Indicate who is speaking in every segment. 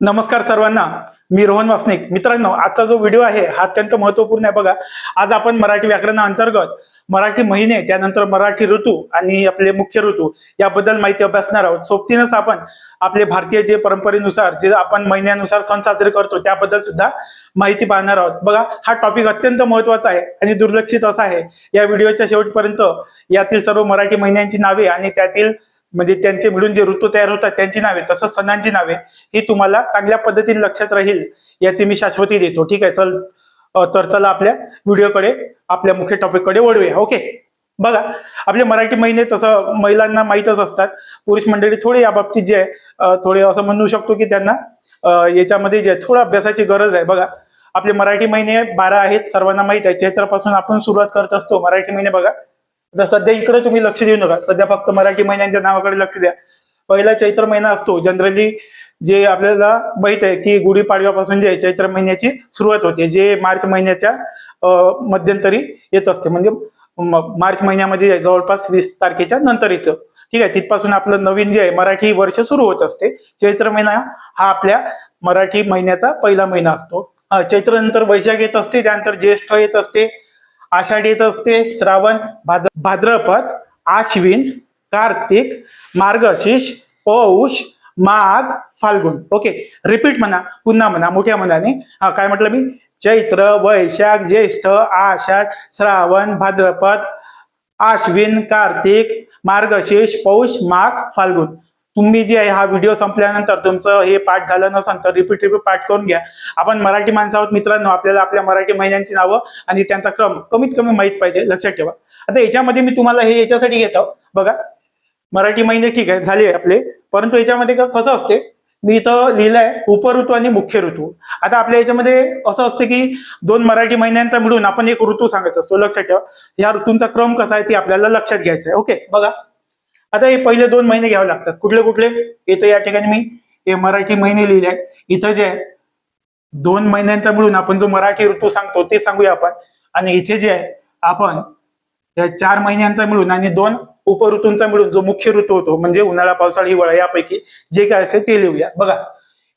Speaker 1: नमस्कार सर्वांना. मी रोहन वासनिक. मित्रांनो आजचा जो व्हिडिओ आहे हा अत्यंत महत्त्वपूर्ण आहे. बघा आज आपण मराठी व्याकरणाअंतर्गत मराठी महिने त्यानंतर मराठी ऋतू आणि आपले मुख्य ऋतू याबद्दल माहिती अभ्यासणार आहोत. सोबतीनंच आपण आपले भारतीय जे परंपरेनुसार जे आपण महिन्यानुसार सण साजरे करतो त्याबद्दल सुद्धा माहिती पाहणार आहोत. बघा हा टॉपिक अत्यंत महत्त्वाचा आहे आणि दुर्लक्षित असा आहे. या व्हिडिओच्या शेवटपर्यंत यातील सर्व मराठी महिन्यांची नावे आणि त्यातील म्हणजे त्यांचे मिळून जे ऋतू तयार होतात त्यांची नावे तसंच सणांची नावे ही तुम्हाला चांगल्या पद्धतीने लक्षात राहील याची मी शाश्वती देतो. ठीक आहे चल तर चला आपल्या व्हिडिओकडे आपल्या मुख्य टॉपिककडे वळूया. ओके? बघा आपले मराठी महिने तसं महिलांना माहीतच असतात. पुरुष मंडळी थोडे या बाबतीत जे आहे थोडे असं म्हणू शकतो की त्यांना याच्यामध्ये जे थोडं अभ्यासाची गरज आहे. बघा आपले मराठी महिने बारा आहेत सर्वांना माहीत आहे. चैत्रापासून आपण सुरुवात करत असतो मराठी महिने बघा. सध्या इकडे तुम्ही लक्ष देऊ नका. सध्या फक्त मराठी महिन्यांच्या नावाकडे लक्ष द्या. पहिला चैत्र महिना असतो. जनरली जे आपल्याला माहीत आहे की गुढीपाडव्यापासून जे आहे चैत्र महिन्याची सुरुवात होते. जे मार्च महिन्याच्या मध्यंतरी येत असते. म्हणजे मार्च महिन्यामध्ये जवळपास वीस तारखेच्या नंतर येतं. ठीक आहे? तिथपासून आपलं नवीन जे आहे मराठी वर्ष सुरू होत असते. चैत्र महिना हा आपल्या मराठी महिन्याचा पहिला महिना असतो. चैत्र नंतर वैशाख येत असते. त्यानंतर ज्येष्ठ येत असते. आषाढ येत असते श्रावण भाद्र भाद्रपद आश्विन कार्तिक मार्गशीर्ष पौष माघ फाल्गुन. ओके रिपीट म्हणा पुन्हा म्हणा मोठ्या मनाने. हा काय म्हटलं मी? चैत्र वैशाख ज्येष्ठ आषाढ श्रावण भाद्रपद आश्विन कार्तिक मार्गशीर्ष पौष माघ फाल्गुन. तुम्ही जे आहे हा व्हिडिओ संपल्यानंतर तुमचं हे पाठ झालं नसेल तर रिपीट रिपीट पाठ करून घ्या. आपण मराठी माणसं आहोत मित्रांनो आपल्याला आपल्या मराठी महिन्यांची नावं आणि त्यांचा क्रम कमीत कमी माहीत पाहिजे लक्षात ठेवा. आता याच्यामध्ये मी तुम्हाला हे याच्यासाठी घेतो बघा मराठी महिने ठीक आहे झाले आपले. परंतु याच्यामध्ये का- कसं असते? मी इथं लिहिलंय उपऋतू आणि मुख्य ऋतू. आता आपल्या याच्यामध्ये असं असतं की दोन मराठी महिन्यांचा मिळून आपण एक ऋतू सांगत असतो. लक्षात ठेवा. या ऋतूंचा क्रम कसा आहे ते आपल्याला लक्षात घ्यायचं आहे. ओके बघा. आता हे पहिले दोन महिने घ्यावे लागतात. कुठले कुठले? इथं या ठिकाणी मी हे मराठी महिने लिहिले आहेत. इथं जे आहे दोन महिन्यांचा मिळून आपण जो मराठी ऋतू सांगतो ते सांगूया आपण. आणि इथे जे आहे आपण या चार महिन्यांचा मिळून आणि दोन उपऋतूंचा मिळून जो मुख्य ऋतू होतो म्हणजे उन्हाळा पावसाळा हिवाळा यापैकी जे काय असेल ते लिहूया. बघा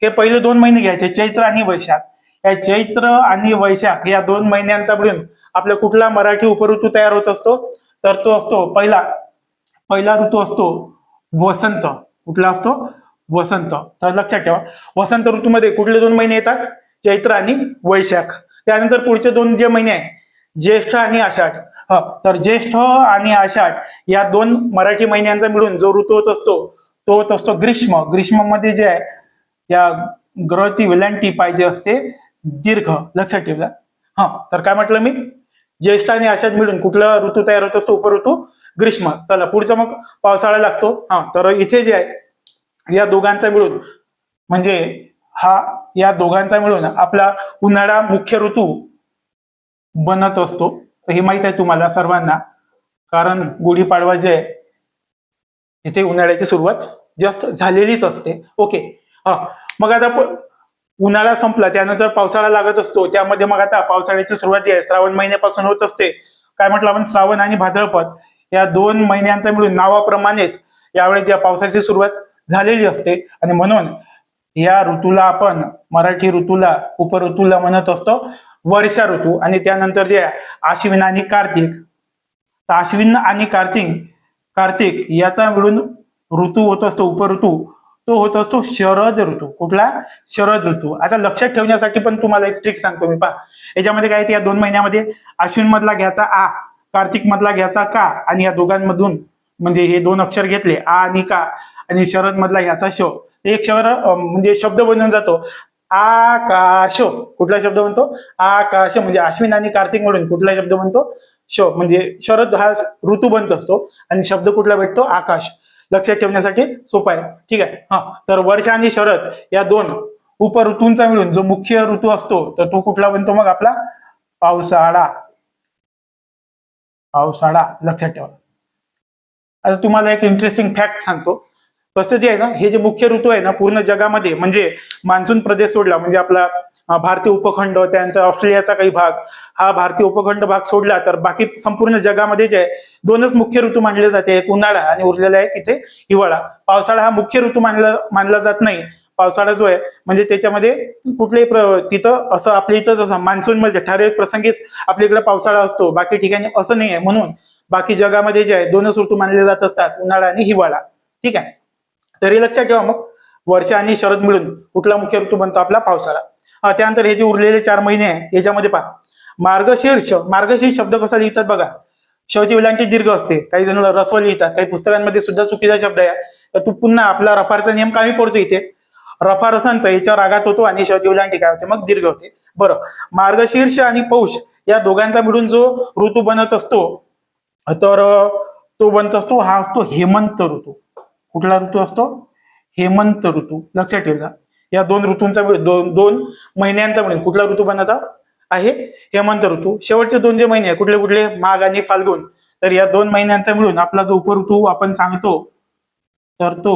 Speaker 1: हे पहिले दोन महिने घ्यायचे चैत्र आणि वैशाख. या चैत्र आणि वैशाख या दोन महिन्यांचा मिळून आपला कुठला मराठी उपऋतू तयार होत असतो? तर तो असतो पहिला पहिला ऋतू असतो वसंत. कुठला असतो? वसंत. तर लक्षात ठेवा. वसंत ऋतूमध्ये कुठले दोन महिने येतात? चैत्र आणि वैशाख. त्यानंतर पुढचे दोन जे महिने आहे ज्येष्ठ आणि आषाढ. हा तर ज्येष्ठ आणि आषाढ या दोन मराठी महिन्यांचा मिळून जो ऋतू होत असतो तो होत असतो ग्रीष्म. ग्रीष्ममध्ये जे आहे या ग्रहची वेलांटी पाहिजे असते दीर्घ. लक्षात ठेवला? हा तर काय म्हटलं मी? ज्येष्ठ आणि आषाढ मिळून कुठला ऋतू तयार होत असतो? उपऋतू? ग्रीष्म चला पुढचा मग पावसाळा लागतो. हा तर इथे जे आहे या दोघांचा मिळून म्हणजे हा या दोघांचा मिळून आपला उन्हाळा मुख्य ऋतू बनत असतो. तर हे माहीत आहे तुम्हाला सर्वांना. कारण गुढीपाडवा जे आहे इथे उन्हाळ्याची सुरुवात जास्त झालेलीच असते. ओके. हा मग आता उन्हाळा संपला त्यानंतर पावसाळा लागत असतो. त्यामध्ये मग आता पावसाळ्याची सुरुवात जी आहे श्रावण महिन्यापासून होत असते. काय म्हटलं आपण? श्रावण आणि भाद्रपद. या दोन महिन्यांचा मिळून नावाप्रमाणेच यावेळेस या पावसाची सुरुवात झालेली असते. आणि म्हणून या ऋतूला आपण मराठी ऋतूला उपऋतूला म्हणत असतो वर्षा ऋतू. आणि त्यानंतर जे आश्विन आणि कार्तिक. तर आश्विन आणि कार्तिक कार्तिक याचा मिळून ऋतू होत असतो उपऋतू. तो होत असतो शरद ऋतू. कुठला? शरद ऋतू. आता लक्षात ठेवण्यासाठी पण तुम्हाला एक ट्रिक सांगतो मी. पहा. याच्यामध्ये काय आहे? या दोन महिन्यामध्ये आश्विन मधला घ्यायचा आ. कार्तिक मधला घ्यायचा का? आणि या दोघांमधून म्हणजे हे दोन अक्षर घेतले आ आणि का? आणि शरद मधला ह्याचा शो. एक शहर म्हणजे शब्द बनून जातो. आकाश कुठला शब्द म्हणतो आकाश म्हणजे अश्विन आणि कार्तिक म्हणून कुठला शब्द म्हणतो शो. म्हणजे शरद हा ऋतू बनत असतो आणि शब्द कुठला भेटतो? आकाश. लक्षात ठेवण्यासाठी सोपा आहे. ठीक आहे. हा. तर वर्ष आणि शरद या दोन उपऋतूंचा मिळून जो मुख्य ऋतू असतो तर तो कुठला बनतो मग आपला? पावसाळा. पावसाळा लक्षात ठेवा. आता तुम्हाला एक इंटरेस्टिंग फॅक्ट सांगतो. तसं जे आहे ना हे जे मुख्य ऋतू आहे ना पूर्ण जगामध्ये म्हणजे मान्सून प्रदेश सोडला म्हणजे आपला भारतीय उपखंड त्यानंतर ऑस्ट्रेलियाचा काही भाग हा भारतीय उपखंड भाग सोडला तर बाकी संपूर्ण जगामध्ये जे आहे दोनच मुख्य ऋतू मानले जाते एक उन्हाळा आणि उरलेला आहे तिथे हिवाळा. पावसाळा हा मुख्य ऋतू मानला मानला जात नाही. पावसाळा जो आहे म्हणजे त्याच्यामध्ये कुठलेही तिथं असं आपल्या इथं जसं मान्सूनमध्ये ठराविक प्रसंगीच आपल्या इकडे पावसाळा असतो बाकी ठिकाणी असं नाही आहे. म्हणून बाकी जगामध्ये जे आहे दोनच ऋतू मानले जात असतात उन्हाळा आणि हिवाळा. ठीक आहे? तरी लक्षात ठेवा मग वर्ष आणि शरद मिळून कुठला मुख्य ऋतू बनतो आपला? पावसाळा. त्यानंतर हे जे उरलेले चार महिने आहे याच्यामध्ये पहा. मार्गशीर्ष मार्गशीर्ष शब्द कसा लिहितात बघा. शवची विलांटी दीर्घ असते. काही जण रस्व लिहितात काही पुस्तकांमध्ये सुद्धा चुकीचा शब्द आहे. तर तू पुन्हा आपला रफारचा नियम कमी पडतो इथे. रफार असन तर याच्यावर आघात होतो आणि शवची काय होते? मग दीर्घ होते. बरं. मार्गशीर्ष आणि पौष या दोघांचा मिळून जो ऋतू बनत असतो तर तो बनत असतो हा असतो हेमंत ऋतू. कुठला ऋतू असतो? हेमंत ऋतू. लक्षात ठेवा. या दोन ऋतूंचा दोन दोन महिन्यांचा मिळून कुठला ऋतू बनत आहे? हेमंत ऋतू. शेवटचे दोन जे महिने कुठले कुठले? माघ आणि फाल्गुन. तर या दोन महिन्यांचा मिळून आपला जो उपऋतू आपण सांगतो तर तो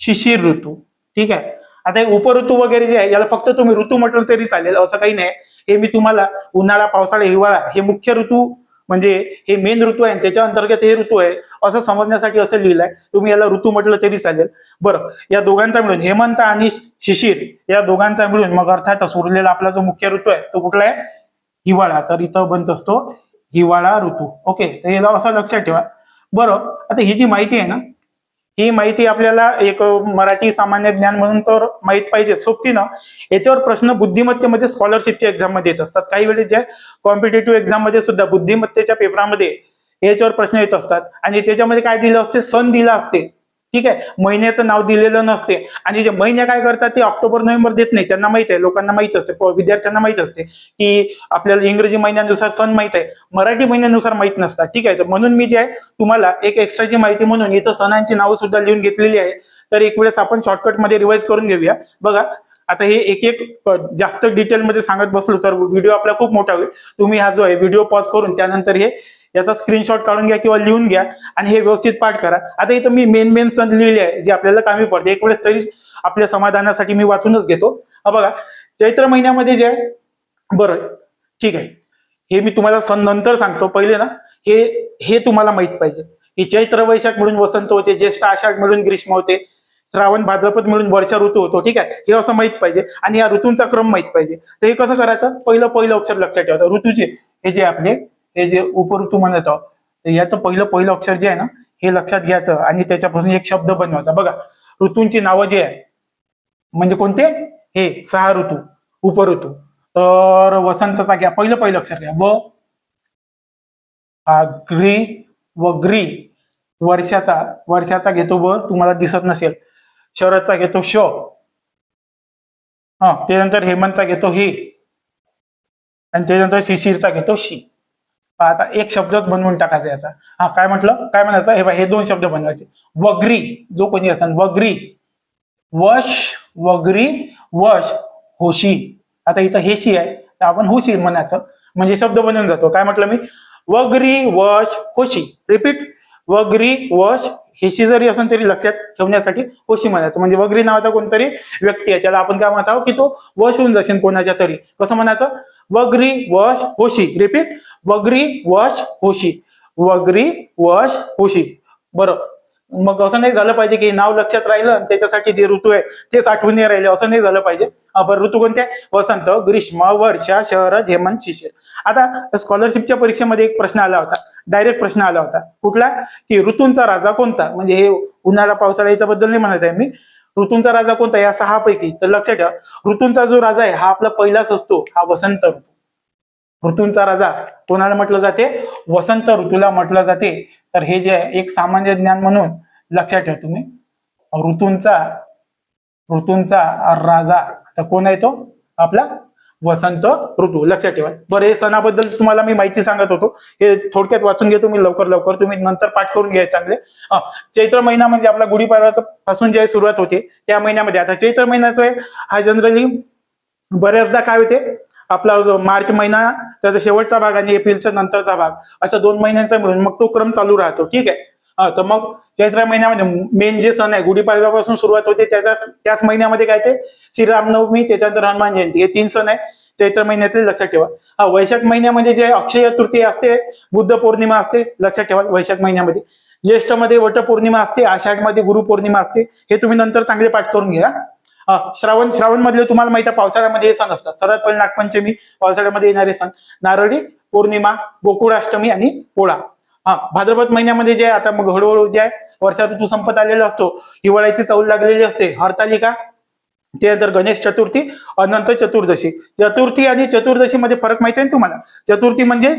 Speaker 1: शिशिर ऋतू. ठीक आहे? आता हे उपऋतू वगैरे जे आहे याला फक्त तुम्ही ऋतू म्हटलं तरी चालेल असं काही नाही. हे मी तुम्हाला उन्हाळा पावसाळा हिवाळा हे मुख्य ऋतू म्हणजे हे मेन ऋतू आहे त्याच्या अंतर्गत हे ऋतू आहे असं समजण्यासाठी असं लिहिलंय. तुम्ही याला ऋतू म्हटलं तरी चालेल. बरं या दोघांचा मिळून हेमंत आणि शिशिर या दोघांचा मिळून मग अर्थातच उरलेला आपला जो मुख्य ऋतू आहे तो कुठला आहे? हिवाळा. तर इथं बनत असतो हिवाळा ऋतू. ओके तर याला असं लक्षात ठेवा. बरं आता ही जी माहिती आहे ना ही माहिती आपल्याला एक मराठी सामान्य ज्ञान म्हणून तर माहीत पाहिजे सोबती ना याच्यावर प्रश्न बुद्धिमत्तेमध्ये स्कॉलरशिपच्या एक्झाममध्ये येत असतात. काही वेळेस जे कॉम्पिटेटिव्ह एक्झाममध्ये सुद्धा बुद्धिमत्तेच्या पेपरामध्ये याच्यावर प्रश्न येत असतात. आणि त्याच्यामध्ये काय दिलं असते? सण दिला असते. ठीक आहे? महिन्याचं नाव दिलेलं नसते. आणि जे महिने काय करतात ते ऑक्टोबर नोव्हेंबर देत नाही. त्यांना माहीत आहे लोकांना माहीत असते विद्यार्थ्यांना माहीत असते की आपल्याला इंग्रजी महिन्यानुसार सण माहीत आहे मराठी महिन्यानुसार माहीत नसतात. ठीक आहे? तर म्हणून मी जे आहे तुम्हाला एक एक्स्ट्राची माहिती म्हणून इथं सणांची नावं सुद्धा लिहून घेतलेली आहे. तर एक वेळेस आपण शॉर्टकटमध्ये रिवाइज करून घेऊया. बघा आता हे एक एक जास्त डिटेलमध्ये सांगत बसलो तर व्हिडिओ आपला खूप मोठा होईल. तुम्ही हा जो आहे व्हिडिओ पॉज करून त्यानंतर हे याचा स्क्रीनशॉट काढून घ्या किंवा लिहून घ्या आणि हे व्यवस्थित पाठ करा. आता इथं मी मेन मेन सण लिहिले आहे जे आपल्याला कामी पडते. एक वेळेस तरी आपल्या समाधानासाठी मी वाचूनच घेतो. हा बघा चैत्र महिन्यामध्ये जे आहे बरं ठीक आहे. हे मी तुम्हाला सण नंतर सांगतो. पहिले ना हे हे तुम्हाला माहीत पाहिजे. ही चैत्र वैशाख मिळून वसंत होते ज्येष्ठ आषाढ मिळून ग्रीष्म होते श्रावण भाद्रपद मिळून वर्षा ऋतू होतो ठीक आहे. हे असं माहीत पाहिजे आणि या ऋतूंचा क्रम माहीत पाहिजे. तर हे कसं करायचं? पहिलं पहिलं अक्षर लक्षात ठेवायचं. ऋतूचे हे जे आपले हे जे उपऋतू म्हणत आहोत याचं पहिलं पहिलं अक्षर जे आहे ना हे लक्षात घ्यायचं आणि त्याच्यापासून एक शब्द बनवायचा. बघा ऋतूंची नावं जे आहे म्हणजे कोणते? हे सहा ऋतू उपऋतू. तर वसंतचा घ्या पहिलं पहिलं अक्षर घ्या. व अग्री वग्री वर्षाचा वर्षाचा घेतो व तुम्हाला दिसत नसेल. शरदचा घेतो श. हा त्यानंतर हेमंतचा घेतो हे. आणि त्यानंतर शिशिरचा घेतो शी. आता एक शब्दच बनवून टाकायचा याचा. हा काय म्हटलं? काय म्हणायचं? हे हे दोन शब्द बनवायचे. वग्री जो कोणी असेल वग्री. वश वग्री वश होशी. आता इथं हेशी आहे तर आपण होशी म्हणायचं. म्हणजे शब्द बनवून जातो. काय म्हटलं मी? वग्री वश होशी. रिपीट वग्री वश हेशी जरी असेल तरी लक्षात ठेवण्यासाठी होशी म्हणायचं. म्हणजे वग्री नावाचा कोणतरी व्यक्ती आहे त्याला आपण काय म्हणत आहोत? की तो वश होऊन जाशील कोणाच्या तरी. कसं म्हणायचं? वग्री वश होशी. रिपीट वग्री वश होशी. वग्री वश होशी. बरं. मग असं नाही झालं पाहिजे की नाव लक्षात राहिलं आणि त्याच्यासाठी जे ऋतू आहे तेच आठवून नाही राहिले. असं नाही झालं पाहिजे. बरं. ऋतू कोणते? आहे? वसंत ग्रीष्म वर्षा शरद हेमंत शिशिर. आता स्कॉलरशिपच्या परीक्षेमध्ये एक प्रश्न आला होता. डायरेक्ट प्रश्न आला होता. कुठला? की ऋतूंचा राजा कोणता? म्हणजे हे उन्हाळा पावसाळा याच्याबद्दल नाही म्हणत आहे मी. ऋतूंचा राजा कोणता? या सहा पैकी. तर लक्षात ठेवा. ऋतूंचा जो राजा आहे हा आपला पहिलाच असतो. हा वसंत ऋतू. ऋतूंचा राजा कोणाला म्हटलं जाते? वसंत ऋतूला म्हटलं जाते. तर हे जे आहे एक सामान्य ज्ञान म्हणून लक्षात ठेवा तुम्ही. ऋतूंचा ऋतूंचा राजा तर कोण आहे तो? आपला वसंत ऋतू. लक्षात ठेवा. बरं हे सणाबद्दल तुम्हाला मी माहिती सांगत होतो. हे थोडक्यात वाचून घेतो मी लवकर लवकर. तुम्ही नंतर पाठ करून घ्या चांगले. चैत्र महिना म्हणजे आपला गुढीपाडव्याचा पासून जे सुरुवात होते त्या महिन्यामध्ये. आता चैत्र महिन्याचा आहे हा जनरली बऱ्याचदा काय होते? आपला जो मार्च महिना त्याचा शेवटचा भाग आणि एप्रिलचा नंतरचा भाग अशा दोन महिन्यांचा मिळून मग तो क्रम चालू राहतो. ठीक आहे? हा तर मग चैत्र महिन्यामध्ये मेन जे सण आहे गुढीपाडव्यापासून सुरुवात होते त्याच्याच त्याच महिन्यामध्ये काय ते? श्रीरामनवमी त्याच्यानंतर हनुमान जयंती हे तीन सण आहे. चैत्र महिन्यातले लक्षात ठेवा. हा वैशाख महिन्यामध्ये जे अक्षय तृतीय असते बुद्ध पौर्णिमा असते लक्षात ठेवा वैशाख महिन्यामध्ये. ज्येष्ठमध्ये असते आषाढमध्ये गुरुपौर्णिमा असते हे तुम्ही नंतर चांगले पाठ करून घ्या. श्रावण श्रावण मधले तुम्हाला माहिती आहे पावसाळ्यामध्ये हे सण असतात. सर्वात पहिले नागपंचमी पावसाळ्यामध्ये येणारे सण. नारळी पौर्णिमा गोकुळाष्टमी आणि पोळा. हा भाद्रपद महिन्यामध्ये जे आता मग हळूहळू जे आहे वर्षा ऋतू संपत आलेला असतो. हिवाळ्याची चौल लागलेली असते. हरतालिका त्यानंतर गणेश चतुर्थी अनंत चतुर्दशी. चतुर्थी आणि चतुर्दशी मध्ये फरक माहिती आहे ना तुम्हाला? चतुर्थी म्हणजे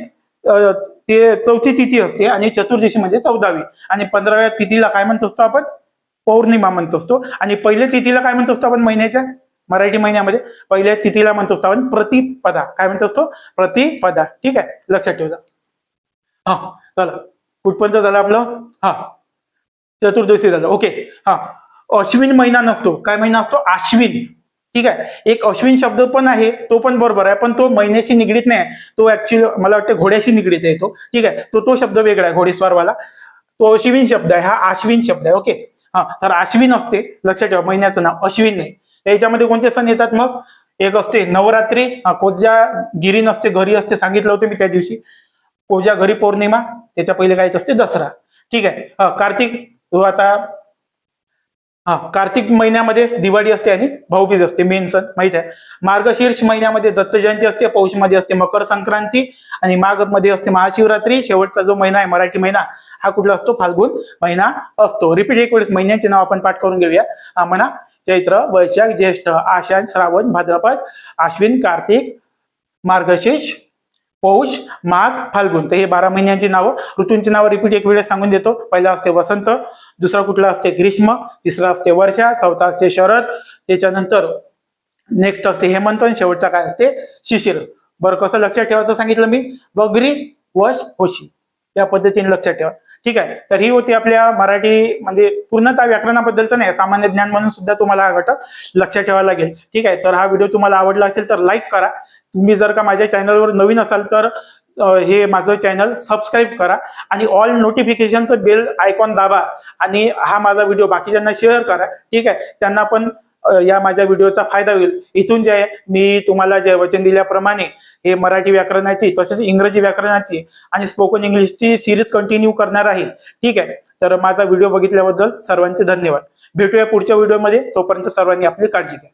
Speaker 1: ते चौथी तिथी असते आणि चतुर्दशी म्हणजे चौदावी. आणि पंधराव्या तिथीला काय म्हणतो असतो आपण? पौर्णिमा म्हणतो असतो. आणि पहिल्या तिथीला काय म्हणतो असतो आपण महिन्याच्या? मराठी महिन्यामध्ये. पहिल्या तिथीला म्हणतो असतो आपण प्रतिपदा. काय म्हणतो असतो? प्रतिपदा. ठीक आहे? लक्षात ठेवा हा चला. कुठपर्यंत झालं आपलं? हा. चतुर्दशी झालं. ओके. हा. अश्विन महिना नसतो. काय महिना असतो? आश्विन ठीक आहे? एक अश्विन शब्द पण आहे. तो पण बरोबर आहे. पण तो महिन्याशी निगडीत नाही. तो ऍक्च्युअली मला वाटतं घोड्याशी निगडीत आहे तो. ठीक आहे? तो तो शब्द वेगळा आहे घोडेस्वारवाला. तो अश्विन शब्द आहे. हा आश्विन शब्द आहे. ओके? हा तर आश्विन असते. लक्षात ठेवा महिन्याचं नाव अश्विन आहे. याच्यामध्ये कोणते सण येतात मग? एक असते नवरात्री. हा, गिरी नसते घरी असते सांगितलं होतं मी त्या दिवशी. कोजा घरी पौर्णिमा त्याच्या पहिले काय असते? दसरा. ठीक आहे. कार्तिक तो आता हा कार्तिक महिन्यामध्ये दिवाळी असते आणि भाऊबीज असते मेन सण माहीत आहे? मार्गशीर्ष महिन्यामध्ये दत्त जयंती असते पौषमध्ये असते मकर संक्रांती आणि माघमध्ये असते महाशिवरात्री. शेवटचा जो महिना आहे मराठी महिना हा कुठला असतो? फाल्गुन महिना असतो. रिपीट एक वेळेस महिन्यांचे नाव आपण पाठ करून घेऊया. म्हणा. चैत्र वैशाख ज्येष्ठ आषाढ श्रावण भाद्रपद आश्विन कार्तिक मार्गशीर्ष पौष माघ फाल्गुन. तर हे बारा महिन्यांची नावं. ऋतूंची नावं रिपीट एक वेळेस सांगून देतो. पहिला असते वसंत दुसरा कुठला असते ग्रीष्म तिसरा असते वर्षा चौथा असते शरद. त्याच्यानंतर नेक्स्ट असते हेमंत आणि शेवटचा काय असते? शिशिर. बरं कसं लक्षात ठेवायचं सांगितलं मी? बगरी वश होशी. या पद्धतीने लक्षात ठेवा. ठीक आहे? तर ही होती आपल्या मराठी म्हणजे पूर्णतः व्याकरणाबद्दलचं नाही सामान्य ज्ञान म्हणून सुद्धा तुम्हाला हा घटक लक्षात ठेवायला लागेल. ठीक आहे? तर हा व्हिडिओ तुम्हाला आवडला असेल तर लाईक करा. तुम्ही जर का माझ्या चॅनलवर नवीन असाल तर हे माझं चॅनल सबस्क्राईब करा आणि ऑल नोटिफिकेशनचं बेल आयकॉन दाबा आणि हा माझा व्हिडिओ बाकीच्यांना शेअर करा. ठीक आहे? त्यांना पण या माझ्या व्हिडिओचा फायदा होईल. इथून जे आहे मी तुम्हाला जे वचन दिल्याप्रमाणे हे मराठी व्याकरणाची तसेच इंग्रजी व्याकरणाची आणि स्पोकन इंग्लिशची सिरीज कंटिन्यू करणार आहे. ठीक आहे? तर माझा व्हिडिओ बघितल्याबद्दल सर्वांचे धन्यवाद. भेटूया पुढच्या व्हिडिओमध्ये तोपर्यंत सर्वांनी आपली काळजी घ्या.